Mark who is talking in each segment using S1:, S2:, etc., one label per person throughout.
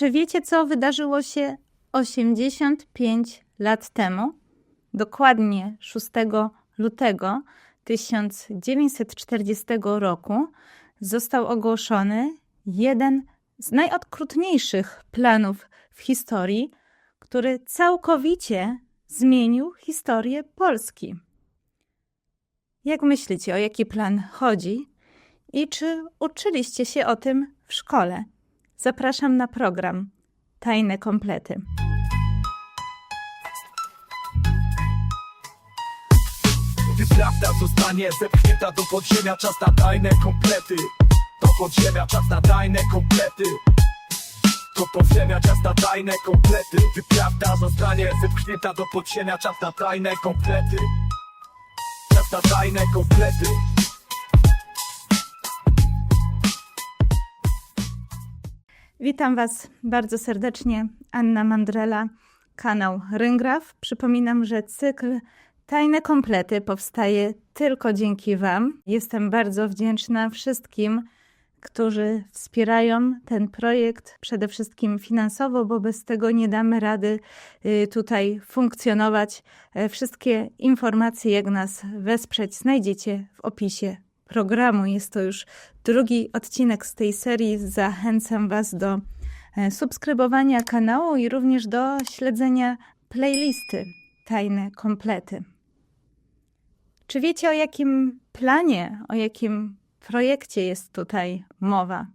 S1: Czy wiecie, co wydarzyło się 85 lat temu? Dokładnie 6 lutego 1940 roku został ogłoszony jeden z najokrutniejszych planów w historii, który całkowicie zmienił historię Polski. Jak myślicie, o jaki plan chodzi i czy uczyliście się o tym w szkole? Zapraszam na program Tajne Komplety.
S2: Gdy prawda zostanie zepchnięta do podziemia Czas na tajne komplety. Do podziemia czas na tajne komplety. Do podziemia czas na tajne komplety. Gdy prawda zostanie zepchnięta do podziemia Czas na tajne komplety. Czas na tajne komplety
S1: Witam Was bardzo serdecznie, Anna Mandrela, kanał Ryngraf. Przypominam, że cykl Tajne Komplety powstaje tylko dzięki Wam. Jestem bardzo wdzięczna wszystkim, którzy wspierają ten projekt, przede wszystkim finansowo, bo bez tego nie damy rady y, tutaj funkcjonować. E, Wszystkie informacje, jak nas wesprzeć, znajdziecie w opisie programu. Jest to już drugi odcinek z tej serii. Zachęcam Was do e, subskrybowania kanału i również do śledzenia playlisty Tajne Komplety. Czy wiecie, o jakim planie, o jakim projekcie jest tutaj mowa?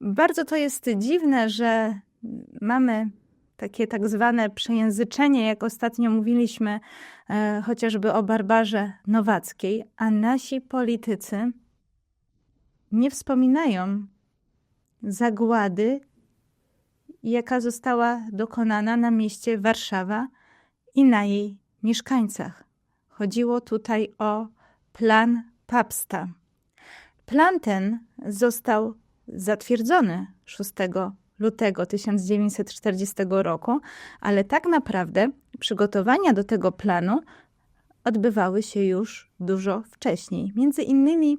S1: Bardzo to jest dziwne, że mamy takie tak zwane przejęzyczenie, jak ostatnio mówiliśmy e, chociażby o Barbarze Nowackiej, a nasi politycy nie wspominają zagłady, jaka została dokonana na mieście Warszawa i na jej mieszkańcach. Chodziło tutaj o plan Papsta. Plan ten został zatwierdzony 6 lutego 1940 roku, ale tak naprawdę przygotowania do tego planu odbywały się już dużo wcześniej. Między innymi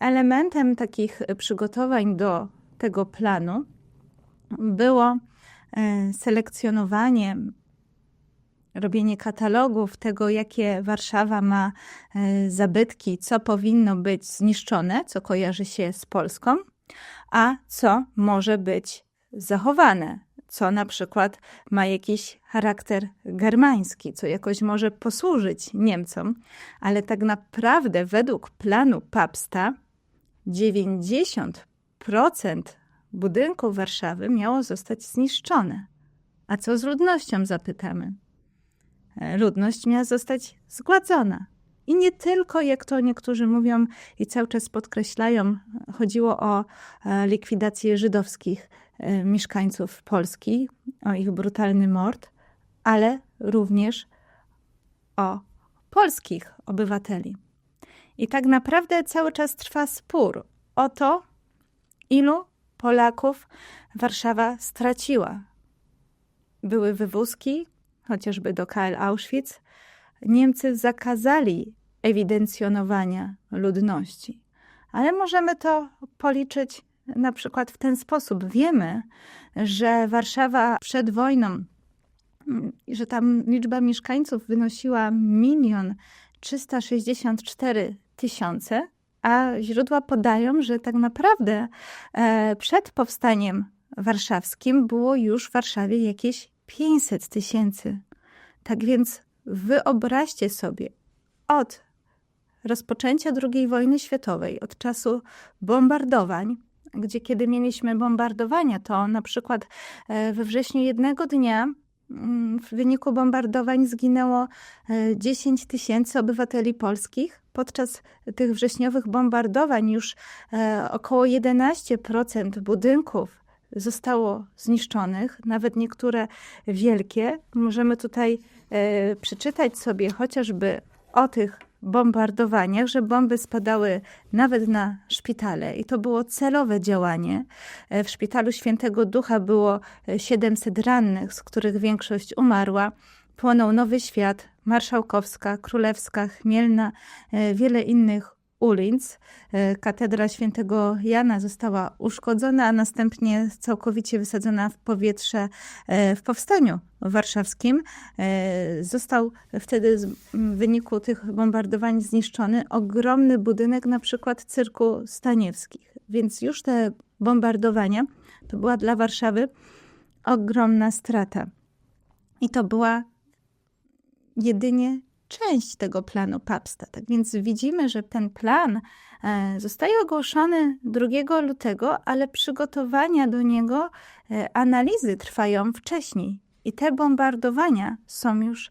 S1: elementem takich przygotowań do tego planu było e, selekcjonowanie, robienie katalogów tego, jakie Warszawa ma e, zabytki, co powinno być zniszczone, co kojarzy się z Polską, a co może być zachowane, co na przykład ma jakiś charakter germański, co jakoś może posłużyć Niemcom, ale tak naprawdę według planu Papsta 90% budynków Warszawy miało zostać zniszczone. A co z ludnością zapytamy? E, Ludność miała zostać zgładzona. I nie tylko, jak to niektórzy mówią i cały czas podkreślają, chodziło o e, likwidację żydowskich mieszkańców Polski, o ich brutalny mord, ale również o polskich obywateli. I tak naprawdę cały czas trwa spór o to, ilu Polaków Warszawa straciła. Były wywózki, chociażby do KL Auschwitz. Niemcy zakazali ewidencjonowania ludności. Ale możemy to policzyć na przykład w ten sposób. Wiemy, że Warszawa przed wojną, że tam liczba mieszkańców wynosiła milion 364 tysiące, a źródła podają, że tak naprawdę e, przed powstaniem warszawskim było już w Warszawie jakieś 500 tysięcy. Tak więc wyobraźcie sobie, od rozpoczęcia II wojny światowej, od czasu bombardowań, gdzie kiedy mieliśmy bombardowania, to na przykład e, we wrześniu jednego dnia mm, w wyniku bombardowań zginęło e, 10 tysięcy obywateli polskich. Podczas tych wrześniowych bombardowań już e, około 11% budynków zostało zniszczonych, nawet niektóre wielkie. Możemy tutaj e, przeczytać sobie chociażby o tych bombardowaniach, że bomby spadały nawet na szpitale i to było celowe działanie. E, W szpitalu Świętego Ducha było e, 700 rannych, z których większość umarła. Płonął Nowy Świat, Marszałkowska, Królewska, Chmielna, e, wiele innych ulic. E, Katedra świętego Jana została uszkodzona, a następnie całkowicie wysadzona w powietrze e, w powstaniu warszawskim. E, Został wtedy w wyniku tych bombardowań zniszczony ogromny budynek, na przykład cyrku Staniewskich. Więc już te bombardowania to była dla Warszawy ogromna strata. I to była jedynie część tego planu Papsta. Tak więc widzimy, że ten plan e, zostaje ogłoszony 2 lutego, ale przygotowania do niego, e, analizy trwają wcześniej. I te bombardowania są już e,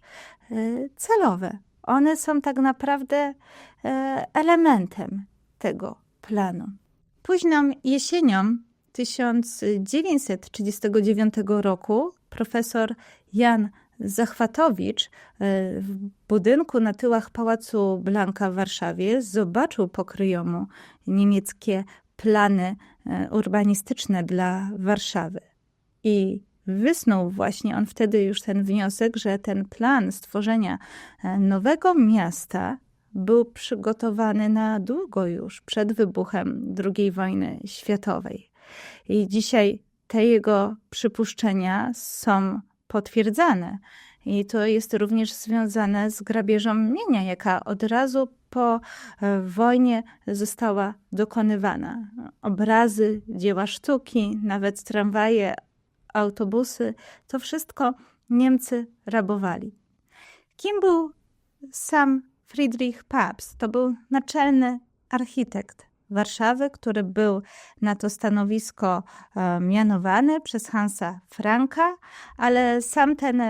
S1: celowe. One są tak naprawdę elementem tego planu. Późną jesienią 1939 roku profesor Jan Zachwatowicz e, w budynku na tyłach Pałacu Blanka w Warszawie zobaczył pokryjomu niemieckie plany e, urbanistyczne dla Warszawy. I wysnuł właśnie on wtedy już ten wniosek, że ten plan stworzenia e, nowego miasta był przygotowany na długo już przed wybuchem II wojny światowej. I dzisiaj te jego przypuszczenia są potwierdzane. I to jest również związane z grabieżą mienia, jaka od razu po e, wojnie została dokonywana. Obrazy, dzieła sztuki, nawet tramwaje, autobusy to wszystko Niemcy rabowali. Kim był sam Friedrich Pabst? To był naczelny architekt Warszawy, który był na to stanowisko e, mianowany przez Hansa Franka, ale sam ten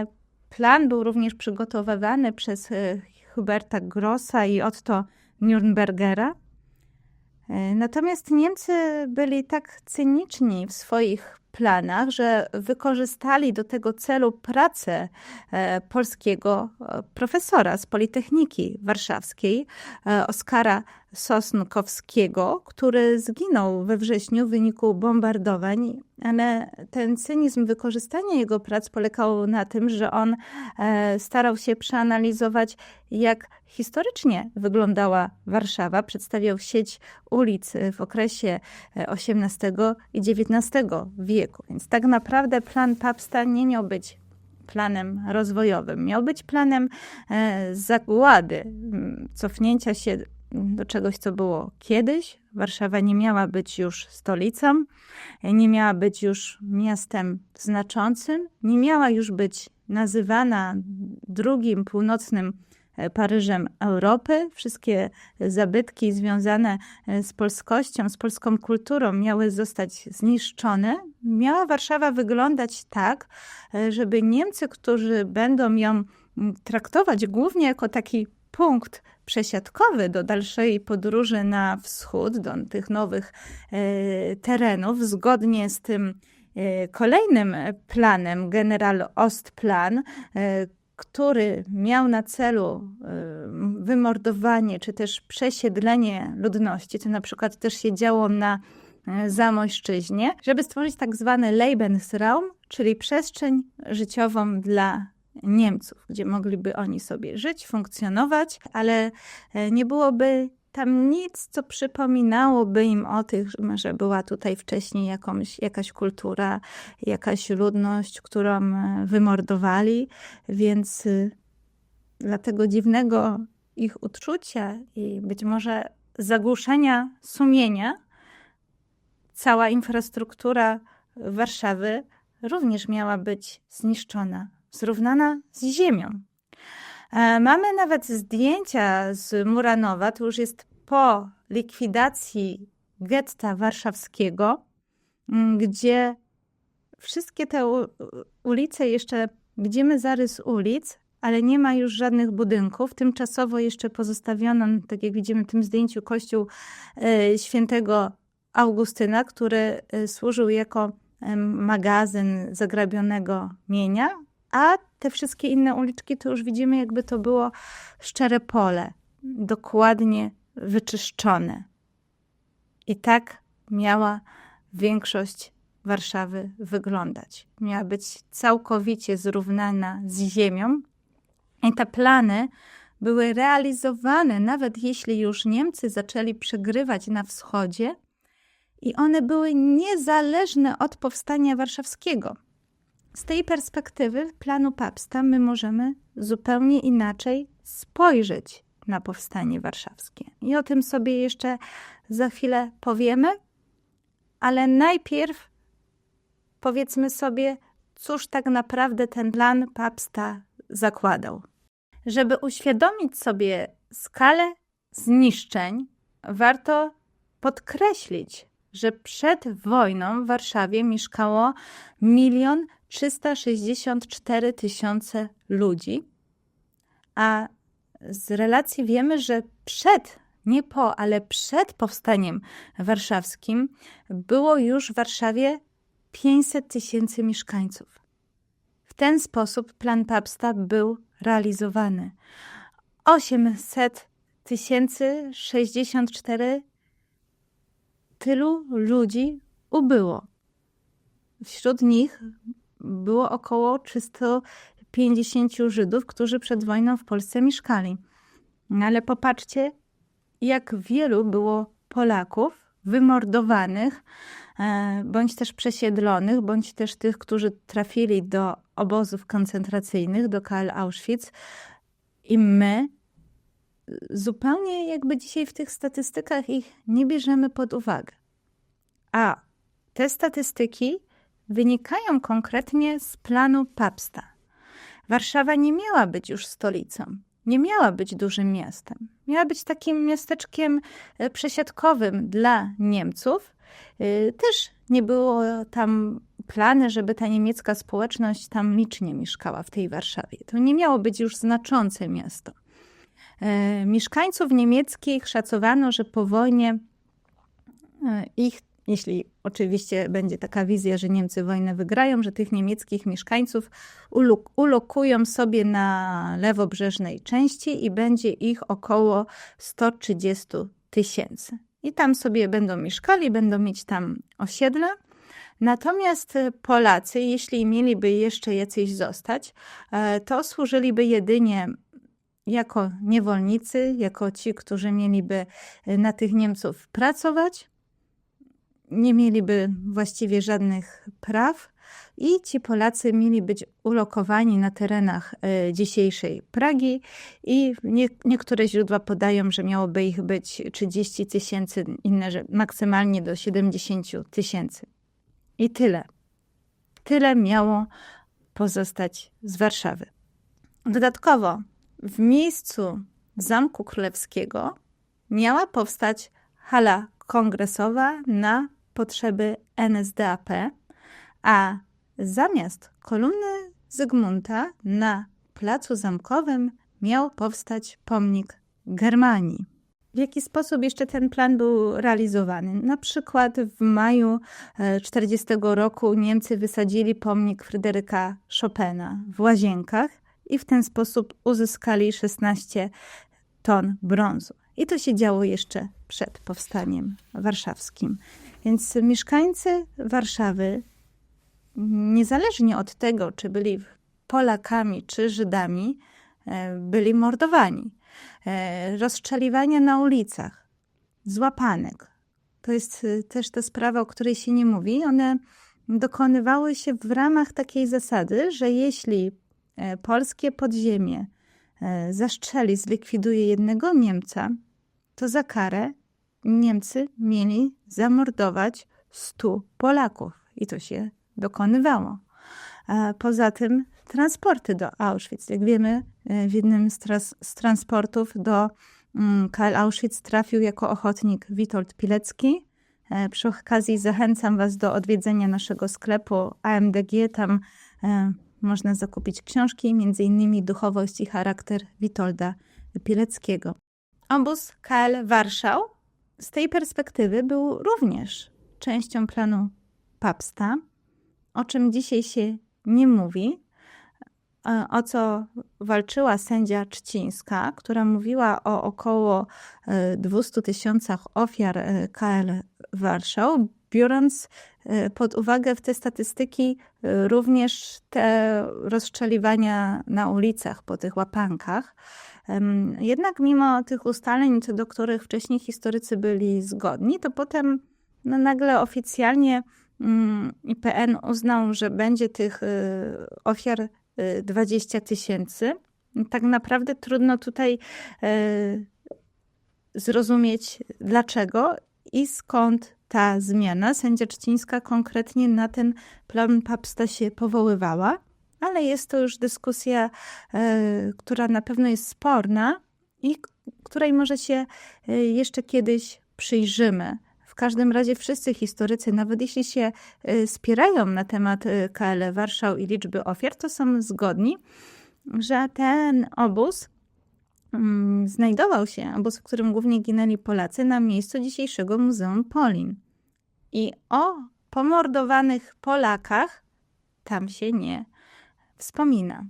S1: plan był również przygotowywany przez e, Huberta Grossa i Otto Nürnbergera. E, Natomiast Niemcy byli tak cyniczni w swoich planach, że wykorzystali do tego celu pracę e, polskiego e, profesora z Politechniki Warszawskiej, e, Oskara Sosnkowskiego, który zginął we wrześniu w wyniku bombardowań, ale ten cynizm wykorzystania jego prac polegał na tym, że on starał się przeanalizować, jak historycznie wyglądała Warszawa. Przedstawiał sieć ulic w okresie XVIII i XIX wieku. Więc tak naprawdę plan Papsta nie miał być planem rozwojowym. Miał być planem e, zagłady, m, cofnięcia się do czegoś, co było kiedyś. Warszawa nie miała być już stolicą, nie miała być już miastem znaczącym, nie miała już być nazywana drugim północnym e, Paryżem Europy. Wszystkie zabytki związane e, z polskością, z polską kulturą miały zostać zniszczone. Miała Warszawa wyglądać tak, e, żeby Niemcy, którzy będą ją traktować głównie jako taki punkt przesiadkowy do dalszej podróży na wschód, do tych nowych e, terenów, zgodnie z tym e, kolejnym planem, General Ostplan, e, który miał na celu e, wymordowanie czy też przesiedlenie ludności, co na przykład też się działo na e, Zamojszczyźnie, żeby stworzyć tak zwany Lebensraum, czyli przestrzeń życiową dla Niemców, gdzie mogliby oni sobie żyć, funkcjonować, ale e, nie byłoby tam nic, co przypominałoby im o tych, że była tutaj wcześniej jakąś, jakaś kultura, jakaś ludność, którą e, wymordowali, więc y, dla tego dziwnego ich uczucia i być może zagłuszenia sumienia, cała infrastruktura Warszawy również miała być zniszczona, zrównana z ziemią. E, Mamy nawet zdjęcia z Muranowa, to już jest po likwidacji getta warszawskiego, m, gdzie wszystkie te ulice jeszcze widzimy zarys ulic, ale nie ma już żadnych budynków. Tymczasowo jeszcze pozostawiono, tak jak widzimy w tym zdjęciu, kościół e, świętego Augustyna, który e, służył jako magazyn zagrabionego mienia, a te wszystkie inne uliczki to już widzimy, jakby to było szczere pole, dokładnie wyczyszczone. I tak miała większość Warszawy wyglądać. Miała być całkowicie zrównana z ziemią. I te plany były realizowane, nawet jeśli już Niemcy zaczęli przegrywać na wschodzie, i one były niezależne od powstania warszawskiego. Z tej perspektywy planu Papsta my możemy zupełnie inaczej spojrzeć na powstanie warszawskie. I o tym sobie jeszcze za chwilę powiemy, ale najpierw powiedzmy sobie, cóż tak naprawdę ten plan Papsta zakładał. Żeby uświadomić sobie skalę zniszczeń, warto podkreślić, że przed wojną w Warszawie mieszkało milion 364 tysiące ludzi, a z relacji wiemy, że przed, nie po, ale przed powstaniem warszawskim było już w Warszawie 500 tysięcy mieszkańców. W ten sposób plan Papsta był realizowany. 800 tysięcy 64 tylu ludzi ubyło. Wśród nich było około 350 Żydów, którzy przed wojną w Polsce mieszkali. No ale popatrzcie, jak wielu było Polaków wymordowanych, e, bądź też przesiedlonych, bądź też tych, którzy trafili do obozów koncentracyjnych, do KL Auschwitz. I my zupełnie jakby dzisiaj w tych statystykach ich nie bierzemy pod uwagę. A te statystyki wynikają konkretnie z planu Papsta. Warszawa nie miała być już stolicą, nie miała być dużym miastem. Miała być takim miasteczkiem e, przesiadkowym dla Niemców. E, też nie było tam plany, żeby ta niemiecka społeczność tam licznie mieszkała w tej Warszawie. To nie miało być już znaczące miasto. E, mieszkańców niemieckich szacowano, że po wojnie ich jeśli oczywiście będzie taka wizja, że Niemcy wojnę wygrają, że tych niemieckich mieszkańców ulokują sobie na lewobrzeżnej części i będzie ich około 130 tysięcy. I tam sobie będą mieszkali, będą mieć tam osiedle. Natomiast Polacy, jeśli mieliby jeszcze jacyś zostać, e, to służyliby jedynie jako niewolnicy, jako ci, którzy mieliby na tych Niemców pracować nie mieliby właściwie żadnych praw i ci Polacy mieli być ulokowani na terenach e, dzisiejszej Pragi i nie, niektóre źródła podają, że miałoby ich być 30 tysięcy, inne, że maksymalnie do 70 tysięcy. I tyle. Tyle miało pozostać z Warszawy. Dodatkowo w miejscu Zamku Królewskiego miała powstać hala kongresowa na potrzeby NSDAP, a zamiast kolumny Zygmunta na Placu Zamkowym miał powstać pomnik Germanii. W jaki sposób jeszcze ten plan był realizowany? Na przykład w maju 40 e, roku Niemcy wysadzili pomnik Fryderyka Chopina w Łazienkach i w ten sposób uzyskali 16 ton brązu. I to się działo jeszcze przed powstaniem warszawskim. Więc mieszkańcy Warszawy, niezależnie od tego, czy byli Polakami czy Żydami, e, byli mordowani. E, rozstrzeliwania na ulicach, złapanek. To jest e, też ta sprawa, o której się nie mówi. One dokonywały się w ramach takiej zasady, że jeśli polskie podziemie zaszczeli, zlikwiduje jednego Niemca, to za karę Niemcy mieli zamordować 100 Polaków i to się dokonywało. Poza tym transporty do Auschwitz. Jak wiemy, e, w jednym z, tras z transportów do mm, KL Auschwitz trafił jako ochotnik Witold Pilecki. E, przy okazji zachęcam Was do odwiedzenia naszego sklepu AMDG. Tam e, można zakupić książki, m.in. Duchowość i charakter Witolda Pileckiego. Obóz KL Warszał z tej perspektywy był również częścią planu Papsta, o czym dzisiaj się nie mówi, e, o co walczyła sędzia Czcińska, która mówiła o około 200 e, tysiącach ofiar e, KL Warszał, biorąc pod uwagę w te statystyki również te rozstrzeliwania na ulicach po tych łapankach. Jednak mimo tych ustaleń, do których wcześniej historycy byli zgodni, to potem no, nagle oficjalnie mm, IPN uznał, że będzie tych y, ofiar y, 20 tysięcy. Tak naprawdę trudno tutaj y, zrozumieć dlaczego i skąd ta zmiana. Sędzia Czcińska konkretnie na ten plan Papsta się powoływała, ale jest to już dyskusja, e, która na pewno jest sporna i której może się e, jeszcze kiedyś przyjrzymy. W każdym razie wszyscy historycy, nawet jeśli się e, spierają na temat KL Warszał i liczby ofiar, to są zgodni, że ten obóz mm, znajdował się, obóz, w którym głównie ginęli Polacy, na miejscu dzisiejszego Muzeum Polin. I o pomordowanych Polakach tam się nie wspomina.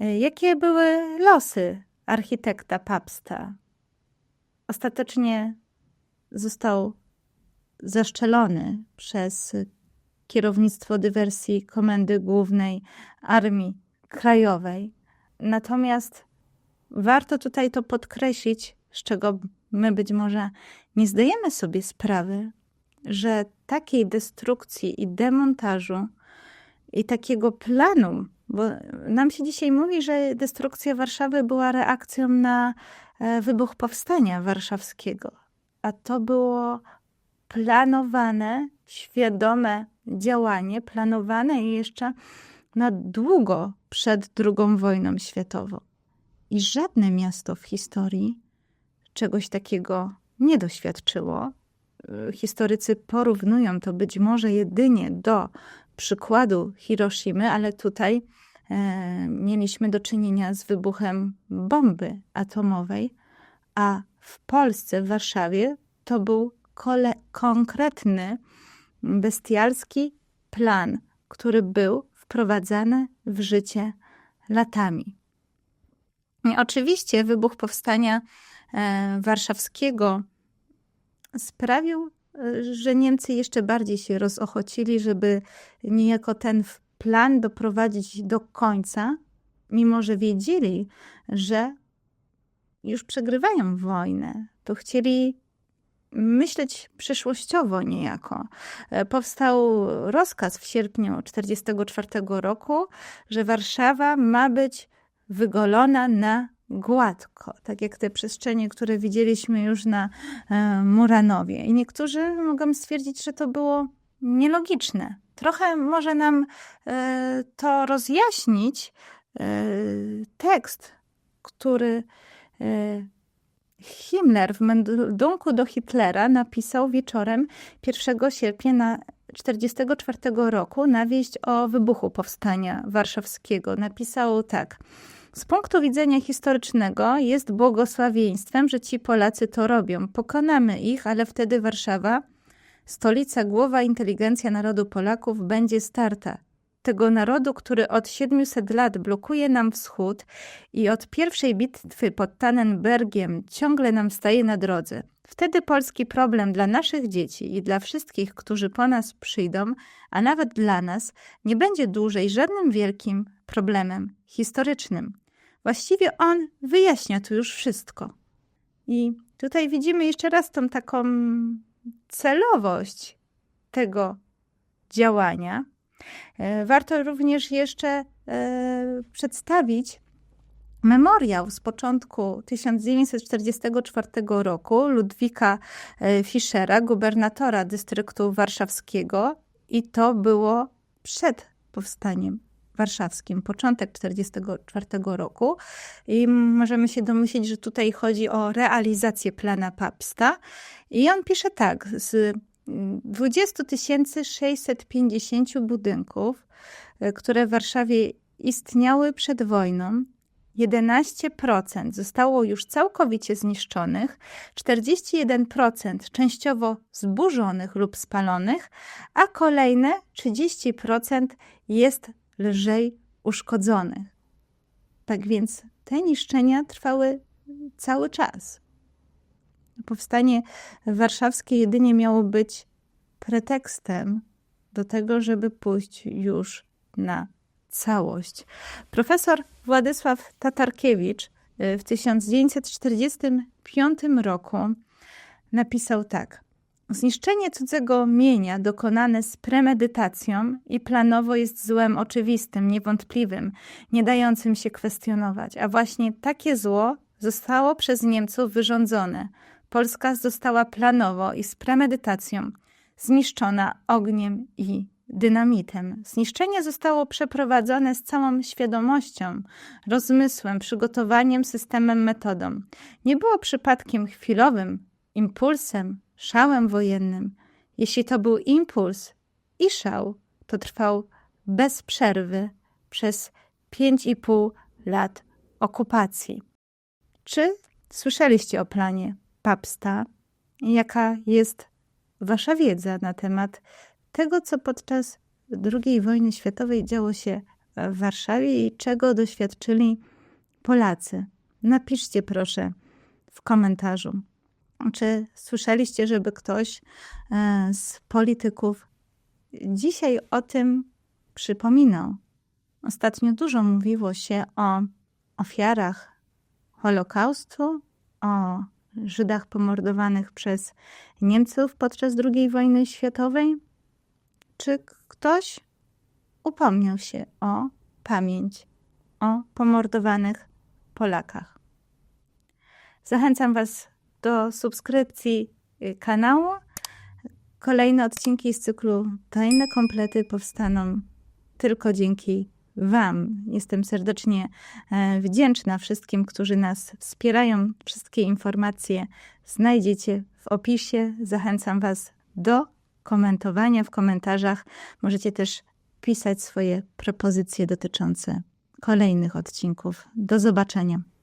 S1: E, Jakie były losy architekta Papsta? Ostatecznie został zaszczelony przez kierownictwo dywersji Komendy Głównej Armii Krajowej. Natomiast warto tutaj to podkreślić, z czego my być może nie zdajemy sobie sprawy, że takiej destrukcji i demontażu i takiego planu, bo nam się dzisiaj mówi, że destrukcja Warszawy była reakcją na e, wybuch powstania warszawskiego, a to było planowane, świadome działanie, planowane jeszcze na długo przed II wojną światową. I żadne miasto w historii czegoś takiego nie doświadczyło. Y, Historycy porównują to być może jedynie do przykładu Hiroshimy, ale tutaj e, mieliśmy do czynienia z wybuchem bomby atomowej, a w Polsce, w Warszawie, to był kole- konkretny, bestialski plan, który był wprowadzany w życie latami. I oczywiście wybuch powstania e, warszawskiego sprawił, e, że Niemcy jeszcze bardziej się rozochocili, żeby niejako ten plan doprowadzić do końca, mimo że wiedzieli, że już przegrywają wojnę. To chcieli myśleć przyszłościowo niejako. E, Powstał rozkaz w sierpniu 1944 roku, że Warszawa ma być wygolona na gładko, tak jak te przestrzenie, które widzieliśmy już na e, Muranowie. I niektórzy mogą stwierdzić, że to było nielogiczne. Trochę może nam e, to rozjaśnić e, tekst, który e, Himmler w meldunku do Hitlera napisał wieczorem 1 sierpnia na 1944 roku na wieść o wybuchu powstania warszawskiego. Napisał tak. Z punktu widzenia historycznego jest błogosławieństwem, że ci Polacy to robią. Pokonamy ich, ale wtedy Warszawa, stolica, głowa, inteligencja narodu Polaków będzie starta. Tego narodu, który od 700 lat blokuje nam wschód i od pierwszej bitwy pod Tannenbergiem ciągle nam staje na drodze. Wtedy polski problem dla naszych dzieci i dla wszystkich, którzy po nas przyjdą, a nawet dla nas, nie będzie dłużej żadnym wielkim problemem historycznym. Właściwie on wyjaśnia tu już wszystko. I tutaj widzimy jeszcze raz tą taką celowość tego działania. E, Warto również jeszcze e, przedstawić memoriał z początku 1944 roku Ludwika e, Fischera, gubernatora dystryktu warszawskiego, i to było przed powstaniem warszawskim, początek 1944 roku. I możemy się domyślić, że tutaj chodzi o realizację plana Papsta. I on pisze tak: z 20 650 budynków, e, które w Warszawie istniały przed wojną, 11% zostało już całkowicie zniszczonych, 41% częściowo zburzonych lub spalonych, a kolejne 30% jest lżej uszkodzonych. Tak więc te niszczenia trwały cały czas. Powstanie warszawskie jedynie miało być pretekstem do tego, żeby pójść już na całość. Profesor Władysław Tatarkiewicz y, w 1945 roku napisał tak. Zniszczenie cudzego mienia dokonane z premedytacją i planowo jest złem oczywistym, niewątpliwym, nie dającym się kwestionować. A właśnie takie zło zostało przez Niemców wyrządzone. Polska została planowo i z premedytacją zniszczona ogniem i dynamitem. Zniszczenie zostało przeprowadzone z całą świadomością, rozmysłem, przygotowaniem, systemem, metodą. Nie było przypadkiem chwilowym impulsem, szałem wojennym. Jeśli to był impuls i szał, to trwał bez przerwy przez pięć i pół lat okupacji. Czy słyszeliście o planie Papsta? Jaka jest wasza wiedza na temat tego, co podczas II wojny światowej działo się w Warszawie i czego doświadczyli Polacy? Napiszcie proszę w komentarzu. Czy słyszeliście, żeby ktoś e, z polityków dzisiaj o tym przypominał? Ostatnio dużo mówiło się o ofiarach Holokaustu, o Żydach pomordowanych przez Niemców podczas II wojny światowej? Czy ktoś upomniał się o pamięć o pomordowanych Polakach? Zachęcam Was do subskrypcji y, kanału. Kolejne odcinki z cyklu Tajne komplety powstaną tylko dzięki Wam. Jestem serdecznie e, wdzięczna wszystkim, którzy nas wspierają. Wszystkie informacje znajdziecie w opisie. Zachęcam Was do komentowania w komentarzach. Możecie też pisać swoje propozycje dotyczące kolejnych odcinków. Do zobaczenia.